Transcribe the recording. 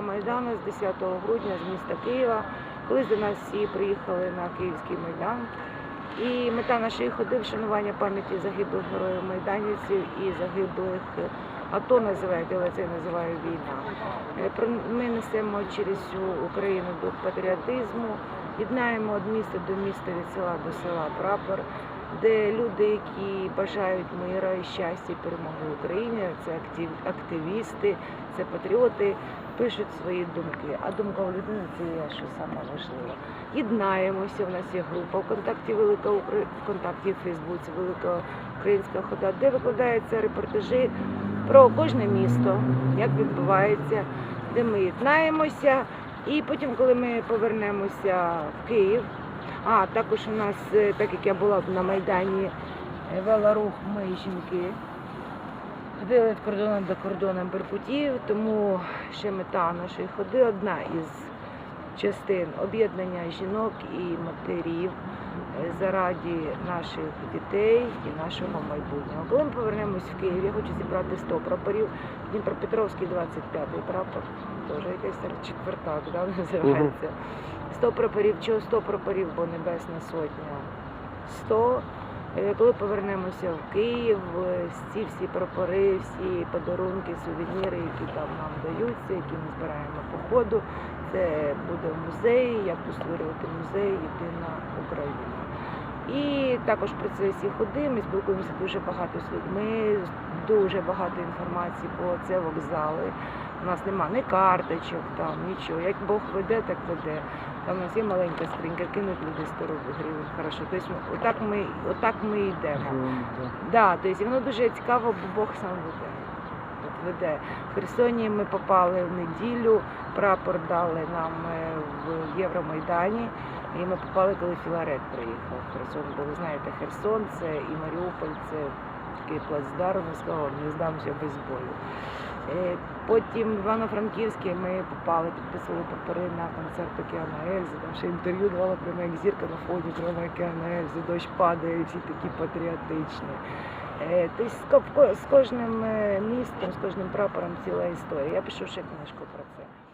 Майдану з 10 грудня з міста Києва, коли до нас всі приїхали на Київський Майдан. І мета нашої ходи вшанування пам'яті загиблих героїв майданівців і загиблих АТО називають, але це називаю війна. Е, Ми несемо через всю Україну дух патріотизму, єднаємо від міста до міста, від села до села прапор, де люди, які бажають мира і щастя перемоги Україні, це активісти, це патріоти, пишуть свої думки. А думка у людини це є що саме. Єднаємося. У нас є група ВКонтакті Велика Укра... ВКонтакті Фейсбуці, Велика Українська хода, де викладаються репортажі про кожне місто, як відбувається, де ми єднаємося. І потім, коли ми повернемося в Київ, а також у нас, е, так як я була на Майдані, е, вела рух ми жінки. Ходили від кордону до кордону Беркутів, тому ще мета нашої ходи одна із частин об'єднання жінок і матерів заради наших дітей і нашого майбутнього. Коли ми повернемось в Київ, я хочу зібрати 100 прапорів. Дніпропетровський 25-й прапор, теж якийсь четвертак, да, називається. 100 прапорів, чого 100 прапорів, бо Небесна Сотня 100. Е, Коли повернемося в Київ, е, ці всі прапори, всі подарунки, сувеніри, які там нам даються, які ми збираємо по ходу, це буде в музеї, я буду створювати музей Єдина Україна. І також про це всі ходи. Ми спілкуємося дуже багато з людьми, дуже багато інформації про це вокзали. У нас нема ні карточок, там нічого. Як Бог веде, так веде. Там у нас є маленька скринька, кинуть люди 100 гривень. Хорошо. Тобто отак ми, отак ми йдемо. Да, тобто воно дуже цікаво, бо Бог сам веде. От веде. В Херсоні ми попали в неділю, прапор дали нам е, в Євромайдані. І ми попали, коли Філарет приїхав в Херсон. Бо ви знаєте, Херсон це і Маріуполь, це такий плацдарм, і сказав, не здамося без бою. Е, Потім в Івано-Франківське ми попали, підписували папери на концерт Океана Ельзи. Там ще інтерв'ю давала прямо як зірка на фоні прямо Океана Ельзи, дощ падає, і всі такі патріотичні. Тобто з кожним е, містом, з кожним прапором ціла історія. Я пишу ще книжку про це.